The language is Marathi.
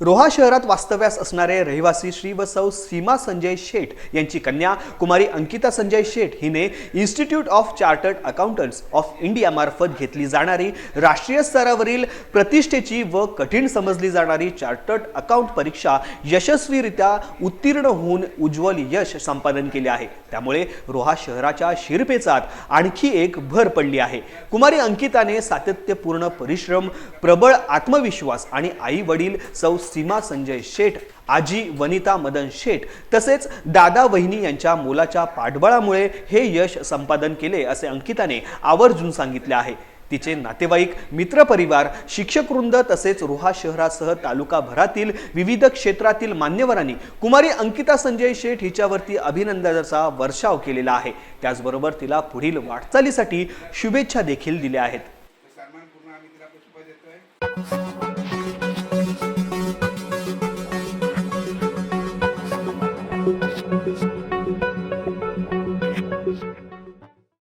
रोहा शहरात वास्तव्यास असणारे रहिवासी श्री व सीमा संजय शेठ यांची कन्या कुमारी अंकिता संजय शेठ हिने institute of chartered accountants of इंडियामार्फत घेतली जाणारी राष्ट्रीय स्तरावरील प्रतिष्ठेची व कठीण समजली जाणारी चार्टर्ड अकाउंट परीक्षा यशस्वीरित्या उत्तीर्ण होऊन उज्ज्वल यश संपादन केले आहे. त्यामुळे रोहा शहराच्या शिरपेचात आणखी एक भर पडली आहे. कुमारी अंकिताने सातत्यपूर्ण परिश्रम प्रबळ आत्मविश्वास आणि आई वडील सौ सीमा संजय शेठ आजी वनिता मदन शेठ तसेच दादा वहिनी यांच्या मोलाच्या पाठबळामुळे हे यश संपादन केले असे अंकिताने आवर्जून सांगितले आहे. तिचे नातेवाईक मित्रपरिवार शिक्षकवृंद तसेच रोहा शहरासह तालुकाभरातील विविध क्षेत्रातील मान्यवरांनी कुमारी अंकिता संजय शेठ हिच्यावरती अभिनंदनाचा वर्षाव केलेला आहे. त्याचबरोबर तिला पुढील वाटचालीसाठी शुभेच्छा देखील दिल्या आहेत.